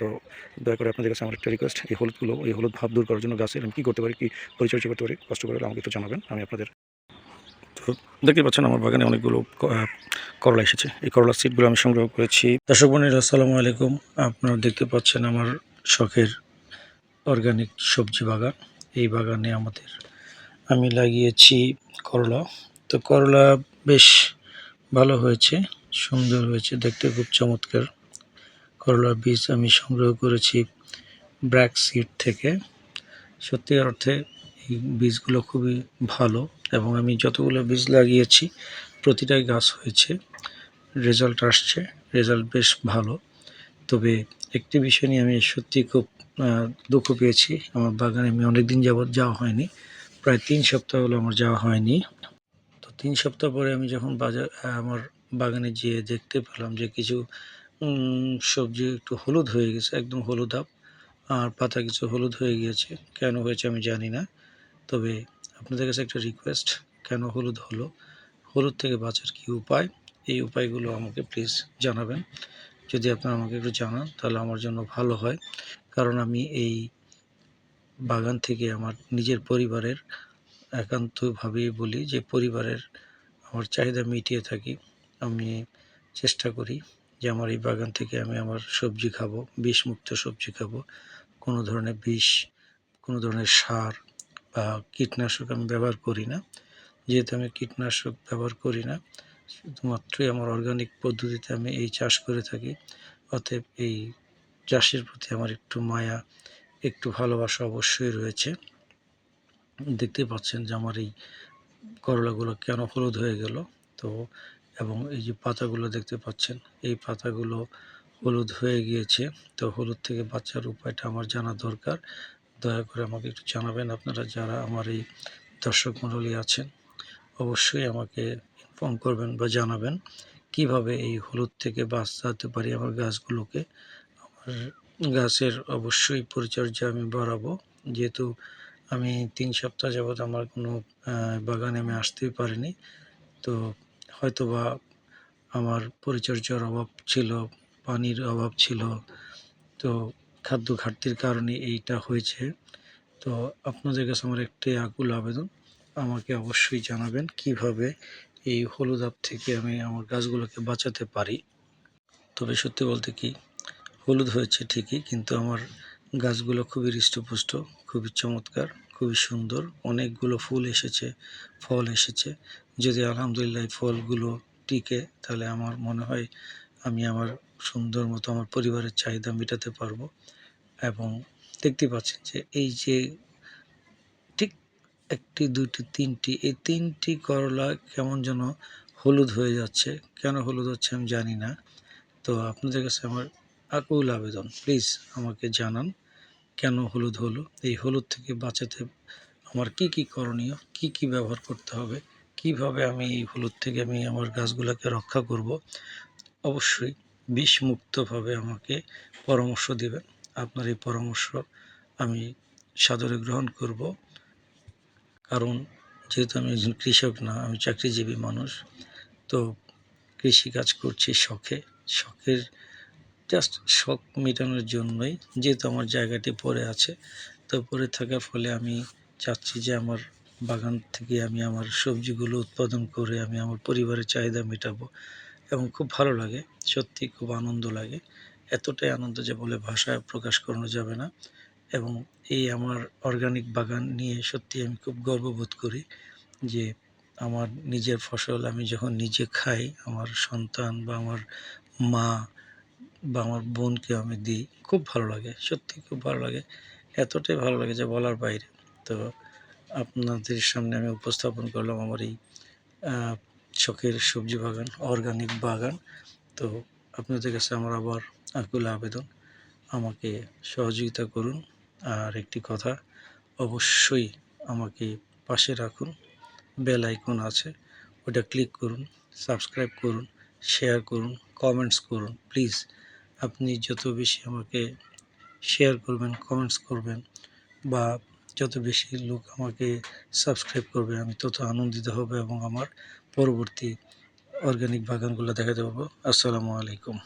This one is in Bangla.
তো দয়া করে আপনাদের কাছে আমার একটা রিকোয়েস্ট এই হলুদগুলো, এই হলুদ ভাব দূর করার জন্য গাছের আমি কী করতে পারি, কী পরিচর্যা করতে পারি, কষ্ট করে আমাকে একটু জানাবেন, আমি আপনাদের তো দেখতে পাচ্ছেন আমার বাগানে অনেকগুলো করলা এসেছে। এই করলার সিটগুলো আমি সংগ্রহ করেছি। দর্শক বন্ধুরা, আসসালামু আলাইকুম। আপনারা দেখতে পাচ্ছেন আমার শখের অর্গানিক সবজি বাগান। এই বাগানে আমাদের, আমি লাগিয়েছি করলা। তো করলা বেশ ভালো হয়েছে, সুন্দর হয়েছে, দেখতে খুব চমৎকার। করলার বীজ আমি সংগ্রহ করেছি ব্র্যাক সিড থেকে। সত্যিকার অর্থে এই বীজগুলো খুবই ভালো এবং আমি যতগুলো বীজ লাগিয়েছি প্রতিটাই গাছ হয়েছে রেজাল্ট আসছে রেজাল্ট বেশ ভালো। তবে একটি বিষয় নিয়ে আমি সত্যি খুব দুঃখ পেয়েছি। আমার বাগানে আমি অনেক দিন যাবৎ যাওয়া হয়নি, প্রায় তিন সপ্তাহ হলো আমার যাওয়া হয়নি। তো তিন সপ্তাহ পরে আমি যখন বাজার আমার বাগানে যেয়ে দেখতে পেলাম যে কিছু সবজি একটু হলুদ হয়ে গেছে, একদম হলুদ আপ। আর পাতা কিছু হলুদ হয়ে গিয়েছে। কেন হয়েছে আমি জানি না। তবে আপনাদের কাছে একটা রিকোয়েস্ট কেন হলুদ হলো? হলুদ থেকে বাঁচার কী উপায়? এই উপায়গুলো আমাকে প্লিজ জানাবেন। যদি আপনারা আমাকে একটু জানান, তাহলে আমার জন্য ভালো হয়। কারণ আমি এই বাগান থেকে আমার নিজের পরিবারের একান্তভাবেই বলি যে, পরিবারের আমার চাহিদা মিটিয়ে থাকি। আমি চেষ্টা করি যে আমার এই বাগান থেকে আমি আমার সবজি খাব, বিষমুক্ত সবজি খাব। কোনো ধরনের বিষ, কোনো ধরনের সার বা কীটনাশক আমি ব্যবহার করি না। যেহেতু আমি কীটনাশক ব্যবহার করি না শুধুমাত্রই আমার অর্গানিক পদ্ধতিতে আমি এই চাষ করে থাকি। অতএব এই চাষের প্রতি আমার একটু মায়া, একটু ভালোবাসা অবশ্যই রয়েছে। দেখতে পাচ্ছেন যে আমার এই করলাগুলো কেন হলুদ হয়ে গেল। তো এবং এই যে পাতাগুলো দেখতে পাচ্ছেন, এই পাতাগুলো হলুদ হয়ে গিয়েছে। তো হলুদ থেকে বাঁচার উপায়টা আমার জানা দরকার। দয়া করে আমাকে একটু জানাবেন আপনারা যারা আমার এই দর্শক মণ্ডলী আছেন, অবশ্যই আমাকে ইনফর্ম করবেন বা জানাবেন কীভাবে এই হলুদ থেকে বাঁচাতে পারি আমার গাছগুলোকে। আমার গাছের অবশ্যই পরিচর্যা আমি বাড়াবো। যেহেতু আমি তিন সপ্তাহ যাবৎ আমার কোনো বাগানে আমি আসতেই পারিনি। তো হয়তো বা আমার পরিচর্যার অভাব ছিল, পানির অভাব ছিল। তো খাদ্য ঘাটতির কারণে এইটা হয়েছে। তো আপনাদের কাছে আমার একটাই আকুল আবেদন, আমাকে অবশ্যই জানাবেন কীভাবে এই হলুদ আপ থেকে আমি আমার গাছগুলোকে বাঁচাতে পারি। তবে সত্যি বলতে কি, হলুদ হয়েছে ঠিকই, কিন্তু আমার গাছগুলো খুবই হৃষ্টপুষ্ট, খুবই চমৎকার। খুবই সুন্দর। অনেকগুলো ফুল এসেছে, ফল এসেছে। যদি আলহামদুলিল্লাহ ফলগুলো টিকে, তাহলে আমার মনে হয় আমি আমার সুন্দর মতো আমার পরিবারের চাহিদা মেটাতে পারব। এবং দেখতে পাচ্ছেন যে এই যে ঠিক একটি, দুইটি, তিনটি, এই তিনটি করলা কেমন যেন হলুদ হয়ে যাচ্ছে। কেন হলুদ হচ্ছে আমি জানি না। তো আপনাদের কাছে আমার আকুল আবেদন। প্লিজ আমাকে জানান। কেন হলুদ হলো? এই হলুদ থেকে বাঁচাতে আমার কি কি করণীয়? কি কি ব্যবহার করতে হবে? কীভাবে আমি এই হলুদ থেকে আমি আমার গাছগুলোকে রক্ষা করব? অবশ্যই বিষমুক্তভাবে আমাকে পরামর্শ দেবেন। আপনার এই পরামর্শ আমি সাদরে গ্রহণ করব। কারণ যেহেতু আমি একজন কৃষক না, আমি চাকরিজীবী মানুষ, তো কৃষিকাজ করছি শখে। শখের জাস্ট শখ মেটানোর জন্যই যেহেতু আমার জায়গাটি পড়ে আছে, তো পড়ে থাকার ফলে আমি চাচ্ছি যে আমার বাগান থেকে আমি আমার সবজিগুলো উৎপাদন করে আমি আমার পরিবারের চাহিদা মেটাবো এবং খুব ভালো লাগে, সত্যি খুব আনন্দ লাগে। এতটাই আনন্দ যে বলে ভাষায় প্রকাশ করানো যাবে না এবং এই আমার অর্গানিক বাগান নিয়ে সত্যি আমি খুব গর্ববোধ করি যে আমার নিজের ফসল আমি যখন নিজে খাই, আমার সন্তান বা আমার মা বা আমার বোনকে আমি দিই, খুব ভালো লাগে, সত্যি খুব ভালো লাগে, এতটাই ভালো লাগে যে বলার বাইরে। তো আপনাদের সামনে আমি উপস্থাপন করলাম আমার এই শখের সবজি বাগান অর্গানিক বাগান। তো আপনাদের কাছে আমার আবার আকুল আবেদন, আমাকে সহযোগিতা করুন। আর একটি কথা, অবশ্যই আমাকে পাশে রাখুন বেল আইকন আছে, ওটা ক্লিক করুন সাবস্ক্রাইব করুন শেয়ার করুন কমেন্টস করুন প্লিজ আপনি যত বেশি আমাকে শেয়ার করবেন কমেন্টস করবেন বা যত বেশি লোক আমাকে সাবস্ক্রাইব করবে, আমি তত আনন্দিত হব এবং আমার পরবর্তী অর্গানিক বাগানগুলো দেখাতে পারব। আসসালামু আলাইকুম।